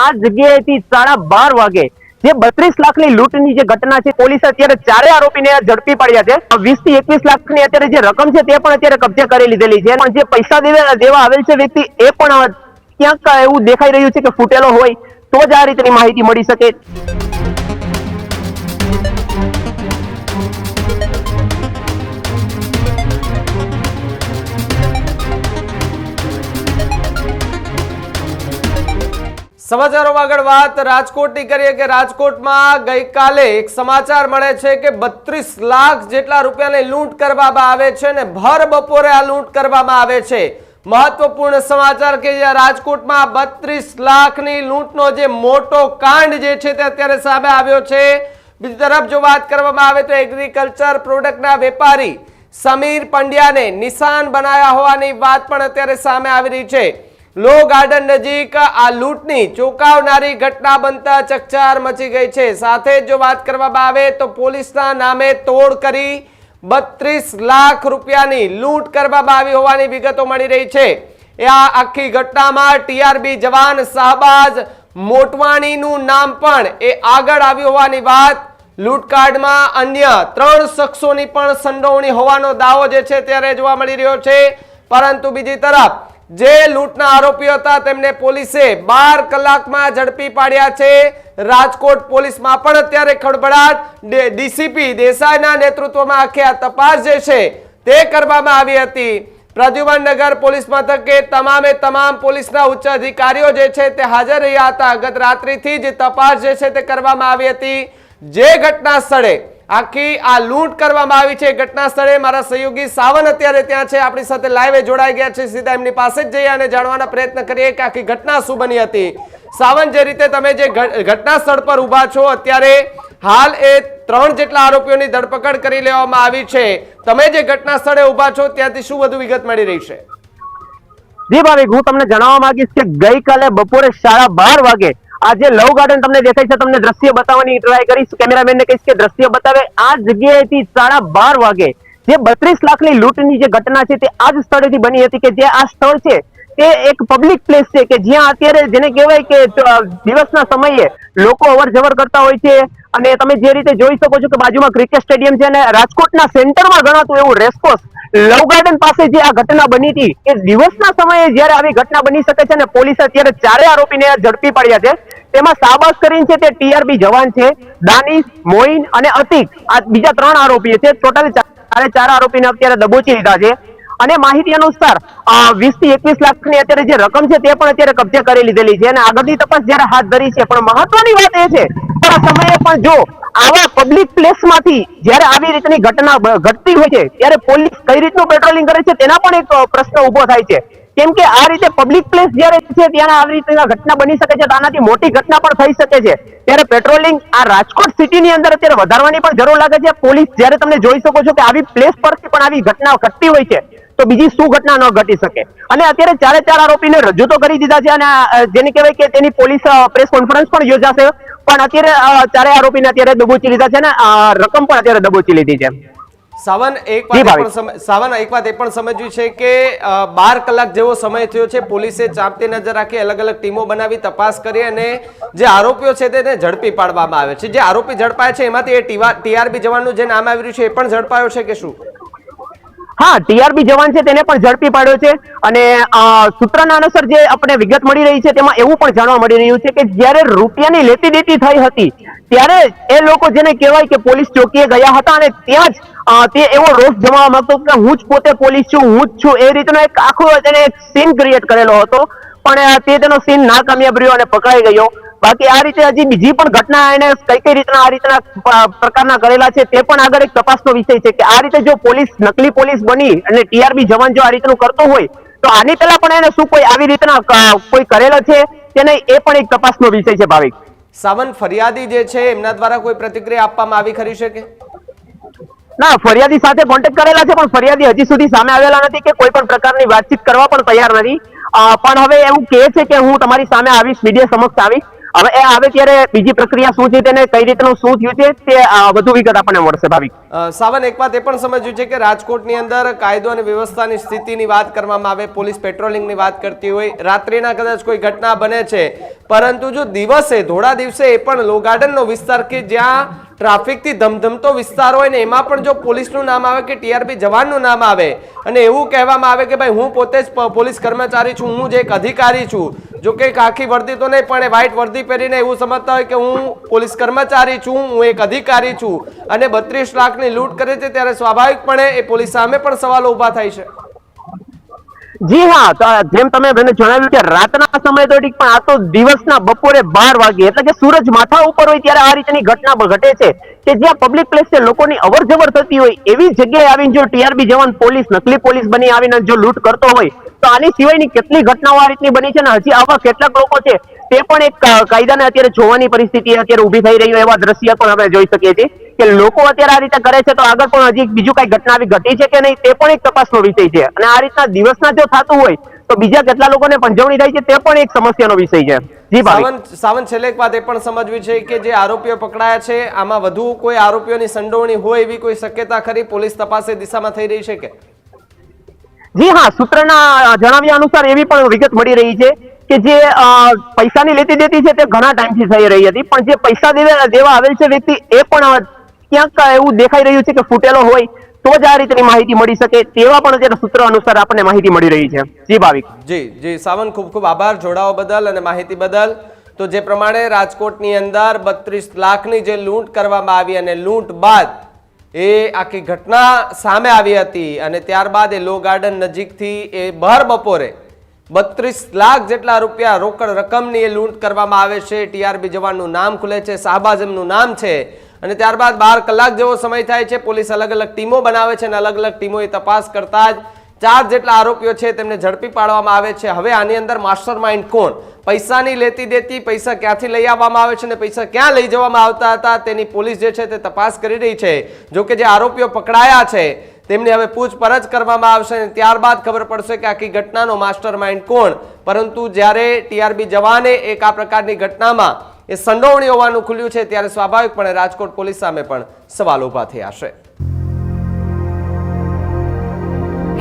આ જગ્યાએથી સાડા બાર વાગે જે બત્રીસ લાખની લૂંટની જે ઘટના છે, પોલીસે અત્યારે ચારે આરોપીને ઝડપી પાડ્યા છે. વીસથી એકવીસ લાખની અત્યારે જે રકમ છે, તે પણ અત્યારે કબજે કરી લીધેલી છે. પણ જે પૈસા દેવા આવેલ છે વ્યક્તિ, એ પણ ક્યાંક એવું દેખાઈ રહ્યું છે કે ફૂટેલો હોય, તો જ આ રીતની માહિતી મળી શકે. સમાચારોમાં આગળ વાત. રાજકોટની કરીએ કે રાજકોટમાં ગઈકાલે એક સમાચાર મળે છે કે બત્રીસ લાખ જેટલા રૂપિયાની લૂંટ કરવામાં આવે છે ને ભર બપોરે આ લૂંટ કરવામાં આવે છે. મહત્વપૂર્ણ સમાચાર કે રાજકોટમાં બત્રીસ લાખની લૂંટનો જે મોટો કાંડ જે છે તે અત્યારે સામે આવ્યો છે. બીજી તરફ જો વાત કરવામાં આવે તો એગ્રીકલ્ચર પ્રોડક્ટના વેપારી સમીર પંડ્યાને નિશાન બનાયા હોવાની વાત પણ અત્યારે સામે આવી રહી છે. લો ગાર્ડન નજીક આ લૂંટની ચોંકાવનારી ઘટના બનતા ચકચાર મચી ગઈ છે. સાથે જ વાત કરવામાં આવે તો પોલીસના નામે તોડ કરી બત્રીસ લાખ રૂપિયાની લૂંટ કરવામાં આવી હોવાની વિગતો મળી રહી છે. આ આખી ઘટનામાં ટીઆરબી જવાન શાહબાજ મોટવાણીનું નામ પણ એ આગળ આવ્યું હોવાની વાત. લૂંટકાંડમાં અન્ય ત્રણ શખ્સોની પણ સંડોવણી હોવાનો દાવો જે છે ત્યારે જોવા મળી રહ્યો છે. પરંતુ બીજી તરફ જે લૂંટના આરોપીઓ હતા, તેમને પોલીસે બાર કલાકમાં ઝડપી પાડ્યા છે. રાજકોટ પોલીસમાં પણ અત્યારે ખળભળાટ. ડીસીપી દેસાઈના નેતૃત્વમાં આખી આ તપાસ જે છે, તે કરવામાં આવી હતી. પ્રદ્યુમન નગર પોલીસ મથકે તમામે તમામ પોલીસના ઉચ્ચ અધિકારીઓ જે છે, તે હાજર રહ્યા હતા. ગત રાત્રિથી જ તપાસ જે છે, તે કરવામાં આવી હતી. જે ઘટના સ્થળે આખી આ લૂંટ કરવામાં આવી છે. ઘટના સ્થળે મારા સહયોગી સાવન અત્યારે ત્યાં છે. આપણી સાથે લાઈવે જોડાઈ ગયા છે. સીધા એમની પાસે જ જઈએ અને જાણવાના પ્રયત્ન કરીએ કે આખી ઘટના શું બની હતી. સાવન, જે રીતે તમે જે ઘટના સ્થળ પર ઊભા છો, અત્યારે હાલ એ ત્રણ જેટલા આરોપીઓની ધરપકડ કરી લેવામાં આવી છે. તમે જે ઘટના સ્થળે ઊભા છો, ત્યાંથી શું વધુ વિગત મળી રહી છે? જી ભાવિક, હું તમને જણાવવા માંગીશ કે ગઈકાલે બપોરે સાડા બાર વાગે આ જે લવ ગાર્ડન તમને દેખાય છે, તમને દ્રશ્ય બતાવવાની ટ્રાય કરીશ. કેમેરામેન ને કહીશ કે દ્રશ્ય બતાવે. આ જગ્યાએથી સાડા બાર વાગે જે બત્રીસ લાખની લૂંટની જે ઘટના છે, તે આ જ સ્થળેથી બની હતી કે જે આ સ્થળ છે, તે એક પબ્લિક પ્લેસ છે કે જ્યાં અત્યારે જેને કહેવાય કે દિવસના સમયે લોકો અવર જવર કરતા હોય છે. અને તમે જે રીતે જોઈ શકો છો કે બાજુમાં ક્રિકેટ સ્ટેડિયમ છે અને રાજકોટના સેન્ટરમાં ગણાતું એવું રેસકોર્સ લવ ગાર્ડન પાસે જે આ ઘટના બની હતી, એ દિવસના સમયે જ્યારે આવી ઘટના બની શકે છે અને પોલીસે અત્યારે ચારે આરોપીને ઝડપી પાડ્યા છે. તેમાં સાબસ કરીને છે તે ટીઆરપી જવાન છે, દાનિશ, મોઇન અને અતિક. આ બીજા ત્રણ આરોપી છે. ટોટલ ચારે ચાર આરોપીને અત્યારે દબોચી લીધા છે. અને માહિતી અનુસાર વીસથી એકવીસ લાખની અત્યારે જે રકમ છે તે પણ અત્યારે કબજે કરી લીધેલી છે. અને આગળની તપાસ જયારે હાથ ધરી છે, પણ મહત્વની વાત એ છે સમયે પણ જો આવા પબ્લિક પ્લેસમાંથી જ્યારે આવી રીતની ઘટના ઘટતી હોય છે, ત્યારે પોલીસ કઈ રીતનું પેટ્રોલિંગ કરે છે તેના પણ એક પ્રશ્ન ઊભો થાય છે. કેમ કે આ રીતે પબ્લિક પ્લેસ જ્યારે છે ત્યાં આવી રીતે ઘટના બની શકે છે આનાથી મોટી ઘટના પણ થઈ શકે છે. ત્યારે પેટ્રોલિંગ આ રાજકોટ સિટીની અંદર અત્યારે વધારવાની પણ જરૂર લાગે છે. પોલીસ જ્યારે તમે જોઈ શકો છો કે આવી પ્લેસ પરથી પણ આવી ઘટના ઘટતી હોય છે, તો બીજી શું ઘટના ન ઘટી શકે? અને અત્યારે ચારે ચાર આરોપીને રજૂ તો કરી દીધા છે અને જેને કહેવાય કે તેની પોલીસ પ્રેસ કોન્ફરન્સ પણ યોજાશે. પણ અત્યારે ચારે આરોપીને અત્યારે દબોચી લીધા છે અને રકમ પણ અત્યારે દબોચી લીધી છે. સાવન એક વાત સાવન એક વાત એ પણ સમજવી છે કે બાર કલાક જેવો સમય થયો છે પોલીસે ચાંપતી નજર રાખી અલગ અલગ ટીમો બનાવી તપાસ કરી અને જે આરોપીઓ છે તેને ઝડપી પાડવામાં આવે છે. જે આરોપી ઝડપાય છે એમાંથી એ ટીઆરબી જવાનનું જે નામ આવી રહ્યું છે એ પણ ઝડપાયો છે કે શું? હા, ટીઆરબી જવાન છે, તેને પણ ઝડપી પાડ્યો છે. અને સૂત્રના અનુસાર જે આપણે વિગત મળી રહી છે, તેમાં એવું પણ જાણવા મળી રહ્યું છે કે જ્યારે રૂપિયાની લેતી દેતી થઈ હતી, ત્યારે એ લોકો જેને કહેવાય કે પોલીસ ચોકીએ ગયા હતા અને ત્યાં જ તે એવો રોષ જમાવા માંગતો કે હું જ પોતે પોલીસ છું, હું જ છું. એ રીતનો એક આખો તેને સીન ક્રિએટ કરેલો હતો. પણ તે તેનો સીન નાકામયાબ રહ્યો અને પકડાઈ ગયો. બાકી આ રીતે હજી બીજી પણ ઘટના એને કઈ કઈ રીતના આ રીતના પ્રકારના કરેલા છે તે પણ આગળ એક તપાસનો વિષય છે કે આ રીતે જો પોલીસ નકલી પોલીસ બની અને ટીઆરબી જવાન જો આ રીતનું કરતો હોય તો આની પહેલા પણ એને શું કોઈ આવી રીતના કોઈ કરેલો છે કે નહીં એ પણ એક તપાસનો વિષય છે ભાવિક. સાવન ફરિયાદી જે છે એમના દ્વારા કોઈ પ્રતિક્રિયા આપવામાં આવી ખરી શકે ના ફરિયાદી સાથે કોન્ટેક્ટ કરેલા છે પણ ફરિયાદી હજી સુધી સામે આવેલા નથી કે કોઈ પણ પ્રકારની વાતચીત કરવા પણ તૈયાર નથી. પણ હવે એવું કહે છે કે હું તમારી સામે આવીશ મીડિયા સમક્ષ આવીશ. હવે એ આવે ત્યારે બીજી પ્રક્રિયા શું છે તેને કઈ રીતનું શું થયું છે તે વધુ વિગત આપણને મળશે ભાવિક. સાવન, એક વાત એ પણ સમજ્યું છે કે રાજકોટની અંદર કાયદો અને વ્યવસ્થાની સ્થિતિની વાત કરવામાં આવે, પોલીસ પેટ્રોલિંગની વાત કરતી હોય, રાત્રિના કદાચ કોઈ ઘટના બને છે. પરંતુ જો દિવસે, ધોળા દિવસે એ પણ લો ગાર્ડનનો વિસ્તાર કે જ્યાં ટ્રાફિકથી ધમધમતો વિસ્તાર હોય ને એમાં પણ જો પોલીસનું નામ આવે કે ટીઆરપી જવાનનું નામ આવે, અને એવું કહેવામાં આવે કે ભાઈ હું પોતે જ પોલીસ કર્મચારી છું, હું જ એક અધિકારી છું, જો કે આખી વર્દી તો નહીં, પણ એ વ્હાઈટ વર્દી પહેરીને એવું સમજતા હોય કે હું પોલીસ કર્મચારી છું, હું એક અધિકારી છું, અને બત્રીસ લાખની લૂંટ કરે છે, ત્યારે સ્વાભાવિકપણે એ પોલીસ સામે પણ સવાલો ઊભા થાય છે. જી હા જેમ તમે મને જણાવ્યું કે રાતના સમય તો ઠીક પણ આ તો દિવસના બપોરે બાર વાગે, એટલે કે સૂરજ માથા ઉપર હોય ત્યારે આ રીતની ઘટના ઘટે છે કે જ્યાં પબ્લિક પ્લેસ છે લોકોની અવર જવર થતી હોય એવી જગ્યાએ આવીને જો ટીઆરબી જવાન પોલીસ, નકલી પોલીસ બની આવીને જો લૂંટ કરતો હોય તો આની સિવાયની કેટલી ઘટનાઓ આ રીતની બની છે ને હજી આવા કેટલાક લોકો છે તે પણ એક કાયદાને અત્યારે જોવાની પરિસ્થિતિ અત્યારે ઊભી થઈ રહી હોય એવા દ્રશ્ય પણ આપણે જોઈ શકીએ છીએ કે લોકો અત્યારે આ રીતે કરે છે તો આગળ પણ હજી બીજું કઈ ઘટના આવી ઘટી છે કે નહીં તે પણ એક તપાસનો વિષય છે. અને આ રીતના દિવસના જો થતું હોય તો બીજા કેટલા લોકોને પંજવણી થાય છે તે પણ એક સમસ્યાનો વિષય છે. જી સાવન છેલ્લે એક વાત એ પણ સમજવી છે કે જે આરોપીઓ પકડાયા છે, આમાં વધુ કોઈ આરોપીઓની સંડોવણી હોય એવી કોઈ શક્યતા ખરી? પોલીસ તપાસ દિશામાં થઈ રહી છે કે? જી હા, સૂત્રના જણાવ્યા અનુસાર એવી પણ વિગત મળી રહી છે કે જે પૈસાની લેતી દેતી છે તે ઘણા ટાઈમથી થઈ રહી હતી, પણ જે પૈસા દેવા આવેલ છે વ્યક્તિ એ પણ ક્યાંક એવું દેખાઈ રહ્યું છે કે ફૂટેલો હોય, તો જ આ રીતની માહિતી મળી શકે તેવા પણ અત્યારે સૂત્ર અનુસાર આપણને માહિતી મળી રહી છે. જી ભાવિક. જી જી, સાવન, ખૂબ ખૂબ આભાર જોડાઓ બદલ અને માહિતી બદલ. તો જે પ્રમાણે રાજકોટની અંદર બત્રીસ લાખની જે લૂંટ કરવામાં આવી અને લૂંટ બાદ એ આખી ઘટના સામે આવી હતી અને ત્યારબાદ એ લો ગાર્ડન નજીકથી એ બહાર બપોરે બત્રીસ લાખ જેટલા રૂપિયા રોકડ રકમની એ લૂંટ કરવામાં આવે છે. ટીઆરબી જવાનનું નામ ખુલે છે શાહબાજ એમનું નામ છે અને ત્યારબાદ બાર કલાક જેવો સમય થાય છે. પોલીસ અલગ અલગ ટીમો બનાવે છે અને અલગ અલગ ટીમો એ તપાસ કરતા જ ચાર જેટલા આરોપીઓ છે તેમને ઝડપી પાડવામાં આવે છે. હવે આની અંદર માસ્ટર માઇન્ડ કોણ? પૈસાની લેતી દેતી પૈસા ક્યાંથી લઈ આવવામાં આવે છે અને પૈસા ક્યાં લઈ જવામાં આવતા હતા તેની પોલીસ જે છે તે તપાસ કરી રહી છે. જો કે જે આરોપીઓ પકડાયા છે, તેમની હવે પૂછપરછ કરવામાં આવશે અને ત્યારબાદ ખબર પડશે કે આખી ઘટનાનો માસ્ટર માઇન્ડ કોણ. પરંતુ જ્યારે ટીઆરબી જવાને એક આ પ્રકારની ઘટનામાં એ સંડોવણી હોવાનું ખુલ્યું છે, ત્યારે સ્વાભાવિકપણે રાજકોટ પોલીસ સામે પણ સવાલ ઊભા થયા છે.